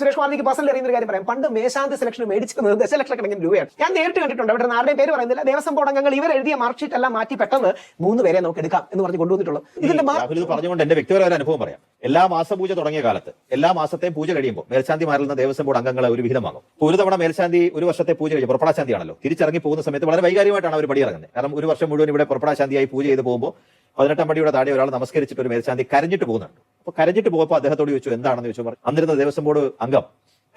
Suresh കുമാറിക്ക് personal അറിയുന്ന ഒരു കാര്യം പറയാം. പണ്ട് മേശാന്തി സെലക്ഷൻ മേടിച്ചിരുന്നത് ദശലക്ഷക്കണക്കിന് രൂപയാണ്. ഞാൻ നേരിട്ട് കണ്ടിട്ടുണ്ട്. അവിടെ ആരുടെയും പേര് പറയുന്നില്ല. ദേവസ്വം ബോർഡ് അംഗങ്ങൾ ഇവർ എഴുതിയ മാർക്ക് ഷീറ്റ് എല്ലാം മാറ്റി പെട്ടെന്ന് മൂന്ന് പേരെ നമുക്ക് എടുക്കാം എന്ന് പറഞ്ഞ് കൊണ്ടുവന്നിട്ടുള്ളൂ. ഇതിന്റെ പറഞ്ഞുകൊണ്ട് എന്റെ വ്യക്തിപരമായ അനുഭവം പറയാം. എല്ലാ മാസ പൂജ തുടങ്ങിയ കാലത്ത് എല്ലാ മാസത്തെയും പൂജ കഴിയുമ്പോൾ മേൽശാന്തി മാറുന്ന ദേവസ്വം ബോർഡ് അംഗങ്ങളെ ഒരു വിഹിതം വാങ്ങും. ഒരു തവണ മേൽശാന്തി ഒരു വർഷത്തെ പൂജ കഴിഞ്ഞ് പുറപ്പെടാശാന്തി ആണല്ലോ തിരിച്ചിറങ്ങി പോകുന്ന സമയത്ത് വളരെ വൈകാരികമായിട്ടാണ് അവർ പടിയിറങ്ങുന്നത്. കാരണം ഒരു വർഷം മുഴുവൻ ഇവിടെ പുറപ്പെടാശാന്തിയായി പൂജ ചെയ്ത് പോകുമ്പോൾ പതിനെട്ടാം പടിയുടെ താടി ഒരാൾ നമസ്കരിച്ചിട്ട് ഒരു മേൽശാന്തി കരഞ്ഞിട്ട് പോകുന്നുണ്ട്. അപ്പൊ കരഞ്ഞിട്ട് പോകുമ്പോൾ അദ്ദേഹത്തോട് ചോദിച്ചു എന്താണെന്ന്? ചോദിച്ചു അന്നിരുന്ന ദേവസ്വം ബോർഡ് അംഗം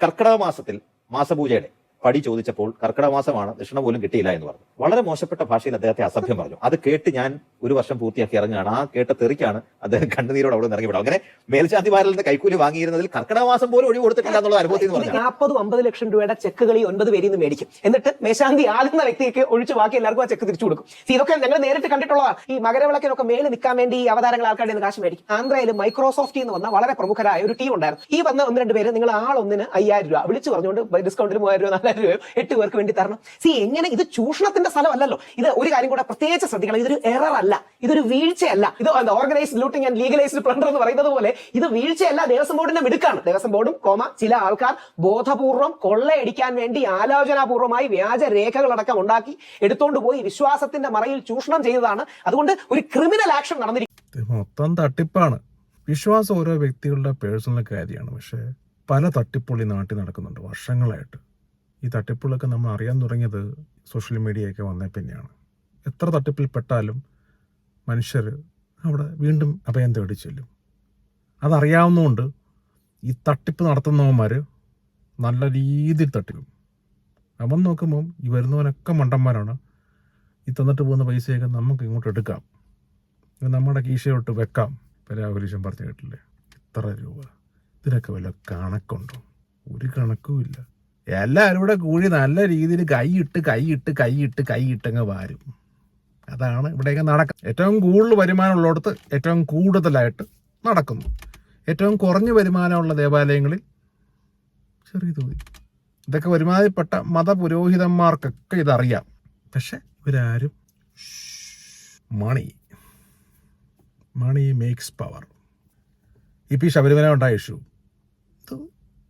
കർക്കിടക മാസത്തിൽ മാസപൂജയുടെ പടി ചോദിച്ചപ്പോൾ കർക്കിടമാസമാണ് ദക്ഷിണ പോലും കിട്ടിയില്ല എന്ന് പറഞ്ഞു. വളരെ മോശപ്പെട്ട ഭാഷയിൽ അദ്ദേഹത്തെ അസഭ്യം പറഞ്ഞു. അത് കേട്ട് ഞാൻ ഒരു വർഷം പൂർത്തിയാക്കി ഇറങ്ങുകയാണ്. ആ കേട്ട തെറിക്കാണ് അദ്ദേഹം കണ്ണുനീരോട് അവിടെ നിന്ന് ഇറങ്ങിവിടും അങ്ങനെ മേൽശാന്തിമാരിൽ നിന്ന് കൈക്കൂലി വാങ്ങിയിരുന്നതിൽ കർക്കിടമാസം പോലും ഒഴിവ് കൊടുത്തിട്ടില്ല എന്നുള്ള അനുഭവത്തിൽ നിന്ന് നാൽപ്പതും അമ്പത് ലക്ഷം രൂപയുടെ ചെക്കുകൾ ഈ ഒൻപത് പേരിൽ നിന്ന് മേടിക്കും. എന്നിട്ട് മേശാന്തി ആകുന്ന വ്യക്തിക്ക് ഒഴിച്ച് ബാക്കി എല്ലാവർക്കും ആ ചെക്ക് തിരിച്ചു കൊടുക്കും. ഇതൊക്കെ ഞങ്ങൾ നേരിട്ട് കണ്ടിട്ടുള്ളതാണ് ഈ മകരവിളക്കിനൊക്കെ മേളിൽ നിൽക്കാൻ വേണ്ടി ഈ അവതാരങ്ങൾ ആൾക്കാരുടെ നിന്ന് കാശ് മേടിക്കും. ആന്ധ്രയിൽ മൈക്രോസോഫ്റ്റ് എന്ന് വന്ന വളരെ പ്രമുഖരായ ഒരു ടീം ഉണ്ടായിരുന്നു. ഈ വന്ന ഒന്ന് രണ്ട് പേര് നിങ്ങൾ ആളൊന്നിന് അയ്യായിരം രൂപ വിളിച്ചു പറഞ്ഞുകൊണ്ട് ഡിസ്കൗണ്ടിൽ മൂവായിരം രൂപ നാലായിരം രൂപയോ എട്ട് പേർക്ക് വേണ്ടി തരണം. സി എങ്ങനെ ഇത് ചൂഷണത്തിന്റെ സ്ഥലമല്ലല്ലോ. ഇത് ഒരു കാര്യം കൂടെ പ്രത്യേകിച്ച് ശ്രദ്ധിക്കണം. ഇതൊരു എറർ അല്ല. ഇതൊരു വീഴ്ചയല്ല. ഇത് organised looting and legalised plunder എന്ന് പറയുന്നത് പോലെ ഇത് വീഴ്ചയല്ല. ദേവസ്വം ബോർഡിന്റെ മിടുക്കാണ്. ദേവസ്വം ബോർഡും കോമ ചില ആൾക്കാർ ബോധപൂർവം കൊള്ളയടിക്കാൻ വേണ്ടി ആലോചനാപൂർവമായി വ്യാജ രേഖകളടക്കം ഉണ്ടാക്കി എടുത്തോണ്ട് പോയി വിശ്വാസത്തിന്റെ മറയിൽ ചൂഷണം ചെയ്തതാണ്. അതുകൊണ്ട് ഒരു ക്രിമിനൽ ആക്ഷൻ നടന്നിരിക്കും മൊത്തം തട്ടിപ്പാണ്. വിശ്വാസം ഓരോ വ്യക്തികളുടെ പേഴ്സണൽ കാര്യമാണ്. പക്ഷേ പല തട്ടിപ്പുള്ളി നാട്ടിൽ നടക്കുന്നുണ്ട് വർഷങ്ങളായിട്ട്. ഈ തട്ടിപ്പുകളൊക്കെ നമ്മൾ അറിയാൻ തുടങ്ങിയത് സോഷ്യൽ മീഡിയയൊക്കെ വന്നേ പിന്നെയാണ്. എത്ര തട്ടിപ്പിൽ പെട്ടാലും മനുഷ്യർ അവിടെ വീണ്ടും അഭയം തേടി ചെല്ലും. അതറിയാവുന്നതുകൊണ്ട് ഈ തട്ടിപ്പ് നടത്തുന്നവന്മാർ നല്ല രീതിയിൽ തട്ടിക്കും. അവൻ നോക്കുമ്പം ഈ വരുന്നവനൊക്കെ മണ്ടന്മാരാണ്. ഈ തന്നിട്ട് പോകുന്ന പൈസയൊക്കെ നമുക്ക് ഇങ്ങോട്ട് എടുക്കാം. നമ്മുടെ കീശയോട്ട് വെക്കാം. പരാപരീക്ഷം പറഞ്ഞു കേട്ടില്ലേ? ഇത്ര രൂപ. ഇതിനൊക്കെ വല്ല കണക്കുണ്ടോ? ഒരു കണക്കുമില്ല. എല്ലാവരും കൂടെ കൂടി നല്ല രീതിയിൽ കൈയിട്ട് കൈയിട്ട് കൈയിട്ട് കൈയിട്ടങ്ങ് വാരും. അതാണ് ഇവിടെയൊക്കെ നടക്കുക ഏറ്റവും കൂടുതൽ വരുമാനമുള്ളിടത്ത് ഏറ്റവും കൂടുതലായിട്ട് നടക്കുന്നു. ഏറ്റവും കുറഞ്ഞ വരുമാനമുള്ള ദേവാലയങ്ങളിൽ ചെറിയ തോതി ഇതൊക്കെ വരുമാനപ്പെട്ട മതപുരോഹിതന്മാർക്കൊക്കെ ഇതറിയാം. പക്ഷെ ഇവരാരും മണി മണി മേക്സ് പവർ ഇപ്പം ഈ ശബരിമല ഉണ്ടായ ഇഷ്യൂ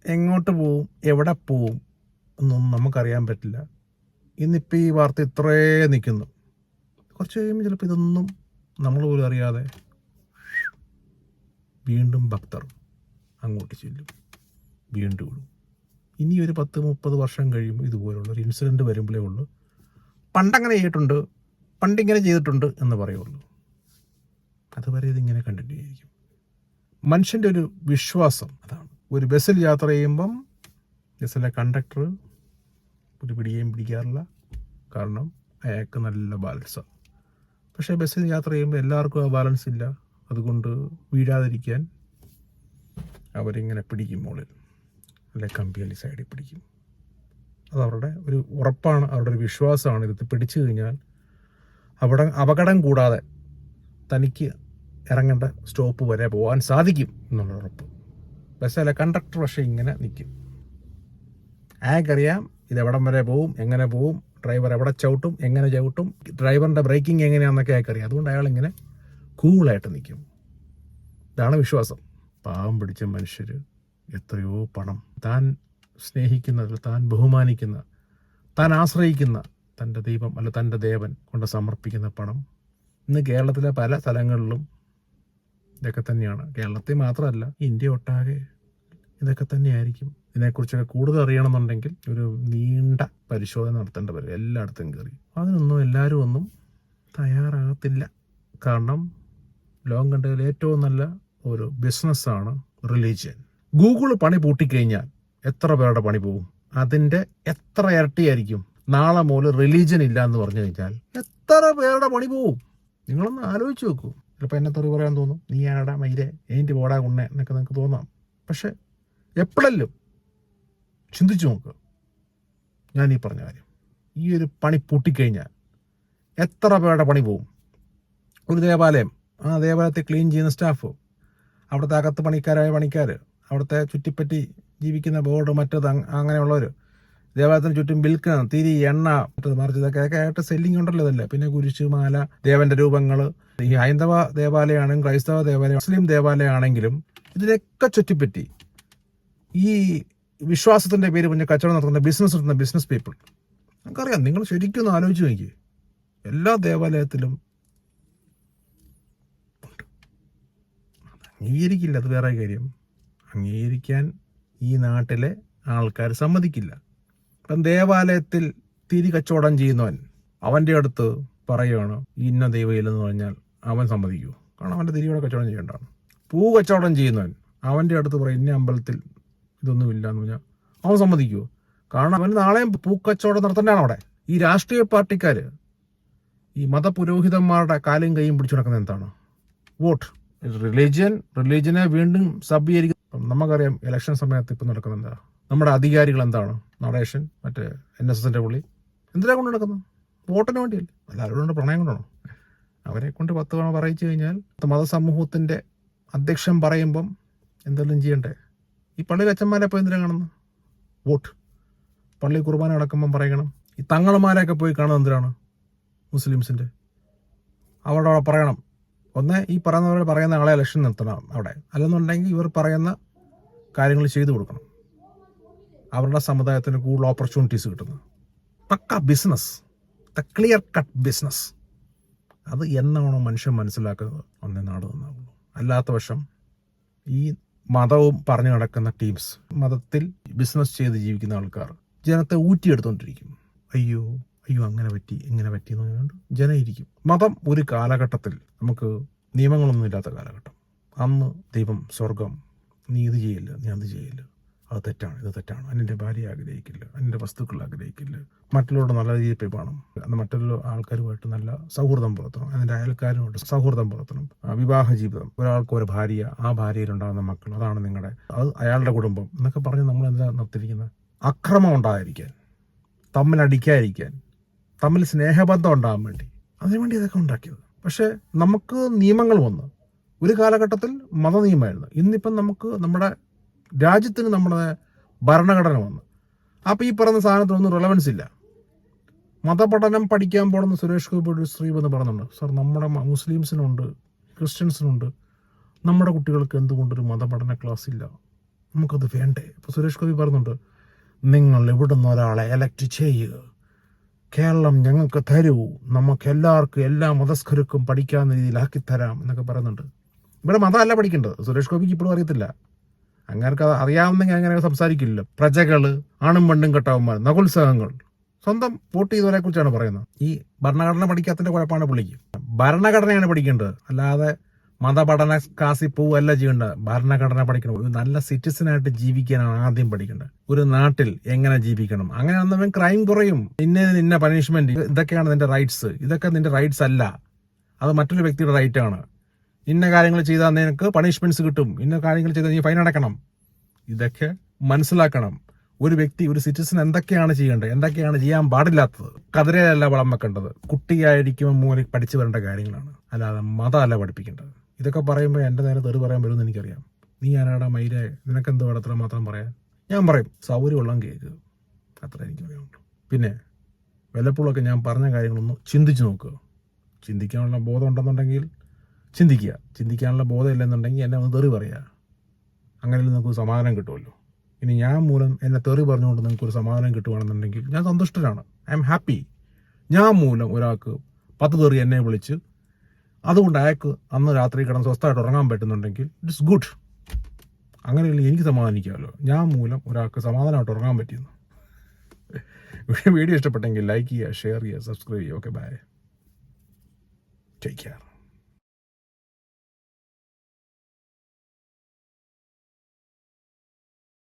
എങ്ങോട്ട് പോവും? എവിടെ പോവും? എന്നൊന്നും നമുക്കറിയാൻ പറ്റില്ല. ഇന്നിപ്പോൾ ഈ വാർത്ത ഇത്രേ നിൽക്കുന്നു. കുറച്ച് കഴിയുമ്പോൾ ചിലപ്പോൾ ഇതൊന്നും നമ്മൾ പോലും അറിയാതെ വീണ്ടും ഭക്തർ അങ്ങോട്ട് ചെല്ലും. വീണ്ടും ഇടും. ഇനി ഒരു പത്ത് മുപ്പത് വർഷം കഴിയുമ്പോൾ ഇതുപോലുള്ള ഒരു ഇൻസിഡന്റ് വരുമ്പോഴേ ഉള്ളൂ. പണ്ടങ്ങനെ ചെയ്തിട്ടുണ്ട്. പണ്ടിങ്ങനെ ചെയ്തിട്ടുണ്ട് എന്ന് പറയുള്ളൂ. അതുവരെ ഇതിങ്ങനെ കണ്ടിന്യൂ ചെയ്യും മനുഷ്യന്റെ ഒരു വിശ്വാസം അതാണ്. ഒരു ബസ്സിൽ യാത്ര ചെയ്യുമ്പം ബസ്സിലെ കണ്ടക്ടർ ഒരു പിടിയേയും പിടിക്കാറില്ല. കാരണം അയാൾക്ക് നല്ല ബാലൻസാണ് പക്ഷേ ബസ്സിൽ യാത്ര ചെയ്യുമ്പോൾ എല്ലാവർക്കും ആ ബാലൻസ് ഇല്ല. അതുകൊണ്ട് വീഴാതിരിക്കാൻ അവരിങ്ങനെ പിടിക്കും മുകളിൽ അല്ലെ കമ്പിയലി സൈഡിൽ പിടിക്കും. അത് അവരുടെ ഒരു ഉറപ്പാണ് അവരുടെ ഒരു വിശ്വാസമാണ്. ഇത് പിടിച്ചു കഴിഞ്ഞാൽ അവിടെ അപകടം കൂടാതെ തനിക്ക് ഇറങ്ങേണ്ട സ്റ്റോപ്പ് വരെ പോകാൻ സാധിക്കും എന്നുള്ള ഉറപ്പ്. ബസ്സിലെ കണ്ടക്ടർ പക്ഷേ ഇങ്ങനെ നിൽക്കും ആയക്കറിയാം ഇത് എവിടം വരെ പോവും എങ്ങനെ പോവും ഡ്രൈവർ എവിടെ ചവിട്ടും എങ്ങനെ ചവിട്ടും ഡ്രൈവറിന്റെ ബ്രേക്കിംഗ് എങ്ങനെയാണെന്നൊക്കെ അയാൾക്കറിയാം അതുകൊണ്ട് അയാൾ ഇങ്ങനെ കൂളായിട്ട് നിൽക്കും ഇതാണ് വിശ്വാസം. പാവം പിടിച്ച മനുഷ്യർ എത്രയോ പണം. താൻ സ്നേഹിക്കുന്നതിൽ താൻ ബഹുമാനിക്കുന്ന താൻ ആശ്രയിക്കുന്ന തന്റെ ദൈവം അല്ല തന്റെ ദേവൻ കൊണ്ട് സമർപ്പിക്കുന്ന പണം. ഇന്ന് കേരളത്തിലെ പല സ്ഥലങ്ങളിലും ഇതൊക്കെ തന്നെയാണ്. കേരളത്തിൽ മാത്രമല്ല ഇന്ത്യ ഒട്ടാകെ ഇതൊക്കെ തന്നെയായിരിക്കും. ഇതിനെക്കുറിച്ചൊക്കെ കൂടുതൽ അറിയണമെന്നുണ്ടെങ്കിൽ ഒരു നീണ്ട പരിശോധന നടത്തേണ്ടി വരും. എല്ലായിടത്തും കയറി. അതിനൊന്നും എല്ലാവരും ഒന്നും തയ്യാറാകത്തില്ല. കാരണം ലോകം കണ്ടതിൽ ഏറ്റവും നല്ല ഒരു ബിസിനസ്സാണ് റിലീജിയൻ. ഗൂഗിൾ പണി പൂട്ടിക്കഴിഞ്ഞാൽ എത്ര പേരുടെ പണി പോകും? അതിന്റെ എത്ര ഇരട്ടിയായിരിക്കും നാളെ മുതൽ റിലീജിയൻ ഇല്ല എന്ന് പറഞ്ഞു കഴിഞ്ഞാൽ എത്ര പേരുടെ പണി പോവും നിങ്ങളൊന്ന് ആലോചിച്ച് നോക്കൂ. ചിലപ്പോൾ എന്നെ തെറി പറയാൻ തോന്നും. നീ ആടാ മൈരെ ഏന്റെ പോടാ ഉണ്ണേ എന്നൊക്കെ നിങ്ങൾക്ക് തോന്നാം. പക്ഷെ എപ്പോഴെങ്കിലും ചിന്തിച്ചു നോക്ക്. ഞാൻ ഈ പറഞ്ഞ കാര്യം. ഈ ഒരു പണി പൂട്ടിക്കഴിഞ്ഞാൽ എത്ര പേരുടെ പണി പോവും? ഒരു ദേവാലയം. ആ ദേവാലയത്തെ ക്ലീൻ ചെയ്യുന്ന സ്റ്റാഫ്. അവിടുത്തെ അകത്ത് പണിക്കാരായ പണിക്കാർ അവിടുത്തെ ചുറ്റിപ്പറ്റി ജീവിക്കുന്ന ബോർഡ് മറ്റത് അങ് അങ്ങനെയുള്ളവർ ദേവാലയത്തിന് ചുറ്റും വിൽക്കണം തിരി എണ്ണ മറിച്ച് ഇതൊക്കെ ആയിട്ട് സെല്ലിംഗ് ഉണ്ടല്ലോ ഇതല്ലേ. പിന്നെ കുരിശ് മാല ദേവന്റെ രൂപങ്ങൾ ഈ ഹൈന്ദവ ദേവാലയമാണെങ്കിലും ക്രൈസ്തവ ദേവാലയം മുസ്ലിം ദേവാലയമാണെങ്കിലും ഇതിനൊക്കെ ചുറ്റിപ്പറ്റി ഈ വിശ്വാസത്തിന്റെ പേര് പിന്നെ കച്ചവടം നടത്തുന്ന ബിസിനസ് നടത്തുന്ന ബിസിനസ് പീപ്പിൾ നമുക്കറിയാം നിങ്ങൾ ശരിക്കും ഒന്ന് ആലോചിച്ച് നോക്കി എല്ലാ ദേവാലയത്തിലും. അംഗീകരിക്കില്ല അത് വേറെ കാര്യം. അംഗീകരിക്കാൻ ഈ നാട്ടിലെ ആൾക്കാർ സമ്മതിക്കില്ല. ഇപ്പം ദേവാലയത്തിൽ തിരി കച്ചവടം ചെയ്യുന്നവൻ അവന്റെ അടുത്ത് പറയുകയാണ് ഇന്ന ദൈവയില്ലെന്ന് പറഞ്ഞാൽ അവൻ സമ്മതിക്കൂ കാരണം അവന്റെ തിരിയോടെ കച്ചവടം ചെയ്യേണ്ടതാണ്. പൂ കച്ചവടം ചെയ്യുന്നവൻ അവന്റെ അടുത്ത് പറയും ഇന്ന അമ്പലത്തിൽ ഇതൊന്നുമില്ല എന്ന് പറഞ്ഞാൽ അവൻ സമ്മതിക്കുമോ കാരണം അവൻ നാളെയും പൂക്കച്ചവടം നടത്തേണ്ടതാണ് അവിടെ. ഈ രാഷ്ട്രീയ പാർട്ടിക്കാർ ഈ മതപുരോഹിതന്മാരുടെ കാലും കൈയും പിടിച്ചു നടക്കുന്നത് എന്താണ്? വോട്ട്. റിലീജിയൻ റിലീജിയനെ വീണ്ടും സബീകരിക്കും നമുക്കറിയാം ഇലക്ഷൻ സമയത്ത് ഇപ്പം നടക്കുന്നത് എന്താ? നമ്മുടെ അധികാരികൾ എന്താണ്? നടേഷൻ മറ്റേ എൻ എസ് എസിന്റെ പുള്ളി. എന്തിനാ കൊണ്ട് നടക്കുന്നത് വോട്ടിന് വേണ്ടിയല്ലേ. അല്ല അവരോട് പ്രണയം കൊണ്ടാണോ അവരെ കൊണ്ട് പത്ത് തവണ പറയിച്ചു കഴിഞ്ഞാൽ മതസമൂഹത്തിന്റെ അധ്യക്ഷൻ പറയുമ്പം എന്തെല്ലാം ചെയ്യണ്ടേ? ഈ പള്ളിയിൽ അച്ഛന്മാരെ പോയി എന്തിനാ കാണുന്നത് വോട്ട്. പള്ളി കുർബാന നടക്കുമ്പം പറയണം. ഈ തങ്ങളമാരെയൊക്കെ പോയി കാണുന്നത് എന്തിനാണ്? മുസ്ലിംസിന്റെ അവരുടെ അവിടെ പറയണം. ഒന്ന് ഈ പറയുന്നവരെ പറയുന്ന ആളെ ഇലക്ഷൻ നിർത്തണം അവിടെ. അല്ലെന്നുണ്ടെങ്കിൽ ഇവർ പറയുന്ന കാര്യങ്ങൾ ചെയ്തു കൊടുക്കണം. അവരുടെ സമുദായത്തിന് കൂടുതൽ ഓപ്പർച്യൂണിറ്റീസ് കിട്ടുന്നു. പക്ക business the clear cut business അത് എന്നാണോ മനുഷ്യൻ മനസ്സിലാക്കുന്നത്? ഒന്നേ നാട് നന്നാവുള്ളൂ അല്ലാത്ത വശം ഈ മതവും പറഞ്ഞു നടക്കുന്ന ടീംസ് മതത്തിൽ ബിസിനസ് ചെയ്ത് ജീവിക്കുന്ന ആൾക്കാർ ജനത്തെ ഊറ്റിയെടുത്തോണ്ടിരിക്കും. അയ്യോ അയ്യോ അങ്ങനെ പറ്റി ഇങ്ങനെ പറ്റി എന്ന് പറഞ്ഞുകൊണ്ട് ജനം ഇരിക്കും. മതം ഒരു കാലഘട്ടത്തിൽ നമുക്ക് നിയമങ്ങളൊന്നും ഇല്ലാത്ത കാലഘട്ടം. അന്ന് ദൈവം സ്വർഗം നീ ഇത് ചെയ്യില്ല നീ അത് ചെയ്യില്ല അത് തെറ്റാണ് ഇത് തെറ്റാണ്. അതിന്റെ ഭാര്യ ആഗ്രഹിക്കില്ല അതിന്റെ വസ്തുക്കൾ ആഗ്രഹിക്കില്ല. മറ്റുള്ളവരുടെ നല്ല രീതിയിൽ പോയി അന്ന് മറ്റുള്ള ആൾക്കാരുമായിട്ട് നല്ല സൗഹൃദം പുലർത്തണം. അതിന്റെ അയൽക്കാരുമായിട്ട് സൗഹൃദം പുലർത്തണം. വിവാഹ ജീവിതം. ഒരാൾക്ക് ഒരു ഭാര്യ ആ ഭാര്യയിലുണ്ടാകുന്ന മക്കൾ അതാണ് നിങ്ങളുടെ അത് അയാളുടെ കുടുംബം എന്നൊക്കെ പറഞ്ഞ് നമ്മൾ എന്താ നിർത്തിയിരിക്കുന്നത് അക്രമം ഉണ്ടായിരിക്കാൻ തമ്മിലടിക്കാതിരിക്കാൻ തമ്മിൽ സ്നേഹബന്ധം ഉണ്ടാകാൻ വേണ്ടി. അതിനുവേണ്ടി ഇതൊക്കെ ഉണ്ടാക്കിയത്. പക്ഷേ നമുക്ക് നിയമങ്ങൾ വന്നു ഒരു കാലഘട്ടത്തിൽ മതനിയമായിരുന്നു. ഇന്നിപ്പം നമുക്ക് നമ്മുടെ രാജ്യത്തിന് നമ്മുടെ ഭരണഘടന വന്നു. അപ്പോൾ ഈ പറയുന്ന സാധനത്തിനൊന്നും റിലവൻസ് ഇല്ല. മതപഠനം പഠിക്കാൻ പോണെന്ന് സുരേഷ് ഗോപി ഒരു സ്ത്രീ എന്ന് പറഞ്ഞിട്ടുണ്ട്. സർ നമ്മുടെ മുസ്ലിംസിനുണ്ട് ക്രിസ്ത്യൻസിനുണ്ട്. നമ്മുടെ കുട്ടികൾക്ക് എന്തുകൊണ്ടൊരു മതപഠന ക്ലാസ് ഇല്ല? നമുക്കത് വേണ്ടേ? ഇപ്പോൾ സുരേഷ് ഗോപി പറയുന്നുണ്ട് നിങ്ങൾ ഇവിടുന്ന് ഒരാളെ എലക്ട് ചെയ്യുക? കേരളം ഞങ്ങൾക്ക് തരൂ. നമുക്ക് എല്ലാവർക്കും എല്ലാ മതസ്ഥർക്കും പഠിക്കാവുന്ന രീതിയിലാക്കി തരാം എന്നൊക്കെ പറയുന്നുണ്ട്. ഇവിടെ മതമല്ല പഠിക്കേണ്ടത്. സുരേഷ് ഗോപിക്ക് ഇപ്പോഴും അറിയത്തില്ല. അങ്ങനെയൊക്കെ അറിയാവുന്നെങ്കിൽ അങ്ങനെ സംസാരിക്കില്ല പ്രജകൾ ആണും പെണ്ണും കെട്ടവന്മാർ നകുത്സവങ്ങൾ സ്വന്തം വോട്ട് ചെയ്തവരെ കുറിച്ചാണ് പറയുന്നത്. ഈ ഭരണഘടന പഠിക്കാത്തതിന്റെ കുഴപ്പമാണ് പുള്ളിക്ക്. ഭരണഘടനയാണ് പഠിക്കേണ്ടത്. അല്ലാതെ മതപഠന ക്ലാസ്സിൽ പോവല്ല ചെയ്യേണ്ടത്. ഭരണഘടന പഠിക്കണം. ഒരു നല്ല സിറ്റിസനായിട്ട് ജീവിക്കാനാണ് ആദ്യം പഠിക്കേണ്ടത്. ഒരു നാട്ടിൽ എങ്ങനെ ജീവിക്കണം? അങ്ങനെ വന്നവൻ ക്രൈം കുറയും. ഇന്ന നിന്നെ പനിഷ്മെന്റ് ഇതൊക്കെയാണ് നിന്റെ റൈറ്റ്സ് ഇതൊക്കെ നിന്റെ റൈറ്റ്സ് അല്ല. അത് മറ്റൊരു വ്യക്തിയുടെ റൈറ്റ് ആണ്. ഇന്ന കാര്യങ്ങൾ ചെയ്താൽ നിനക്ക് പണിഷ്മെന്റ്സ് കിട്ടും. ഇന്ന കാര്യങ്ങൾ ചെയ്താൽ നീ ഫൈൻ അടക്കണം ഇതൊക്കെ മനസ്സിലാക്കണം. ഒരു വ്യക്തി ഒരു സിറ്റിസൺ എന്തൊക്കെയാണ് ചെയ്യേണ്ടത്? എന്തൊക്കെയാണ് ചെയ്യാൻ പാടില്ലാത്തത്? കതിരയല്ല വളം വെക്കേണ്ടത്. കുട്ടിയായിരിക്കുമ്പോൾ മൂലം പഠിച്ചു വരേണ്ട കാര്യങ്ങളാണ്. അല്ലാതെ മതമല്ല പഠിപ്പിക്കേണ്ടത്. ഇതൊക്കെ പറയുമ്പോൾ എന്റെ നേരെ തെറി പറയാൻ വരുമെന്ന് എനിക്കറിയാം. നീ ആരാടാ മയിലെ? നിനക്കെന്ത് വേണം അത്ര മാത്രം പറയാൻ? ഞാൻ പറയും സൗകര്യമുള്ള കേൾക്കുക അത്ര എനിക്ക് പറയാനുള്ളൂ. പിന്നെ വല്ലപ്പോഴൊക്കെ ഞാൻ പറഞ്ഞ കാര്യങ്ങളൊന്ന് ചിന്തിച്ച് നോക്കുക ചിന്തിക്കാനുള്ള ബോധം ഉണ്ടെന്നുണ്ടെങ്കിൽ ചിന്തിക്കുക. ചിന്തിക്കാനുള്ള ബോധമില്ലെന്നുണ്ടെങ്കിൽ എന്നെ ഒന്ന് തെറി പറയുക അങ്ങനെ നിങ്ങൾക്ക് സമാധാനം കിട്ടുമല്ലോ. ഇനി ഞാൻ മൂലം എന്നെ തെറി പറഞ്ഞുകൊണ്ട് നിങ്ങൾക്ക് ഒരു സമാധാനം കിട്ടുകയാണെന്നുണ്ടെങ്കിൽ ഞാൻ സന്തുഷ്ടനാണ്. I am happy. ഞാൻ മൂലം ഒരാൾക്ക് പത്ത് തെറി എന്നെ വിളിച്ച് അതുകൊണ്ട് അയാൾക്ക് അന്ന് രാത്രി കിടന്ന് സ്വസ്ഥമായിട്ട് ഉറങ്ങാൻ പറ്റുന്നുണ്ടെങ്കിൽ ഇറ്റ്സ് ഗുഡ്. അങ്ങനെയല്ലേ എനിക്ക് സമാധാനിക്കാമല്ലോ. ഞാൻ മൂലം ഒരാൾക്ക് സമാധാനമായിട്ട് ഉറങ്ങാൻ പറ്റിയെന്നു. വീഡിയോ ഇഷ്ടപ്പെട്ടെങ്കിൽ ലൈക്ക് ചെയ്യുക ഷെയർ ചെയ്യുക സബ്സ്ക്രൈബ് ചെയ്യുക. Okay bye. Take care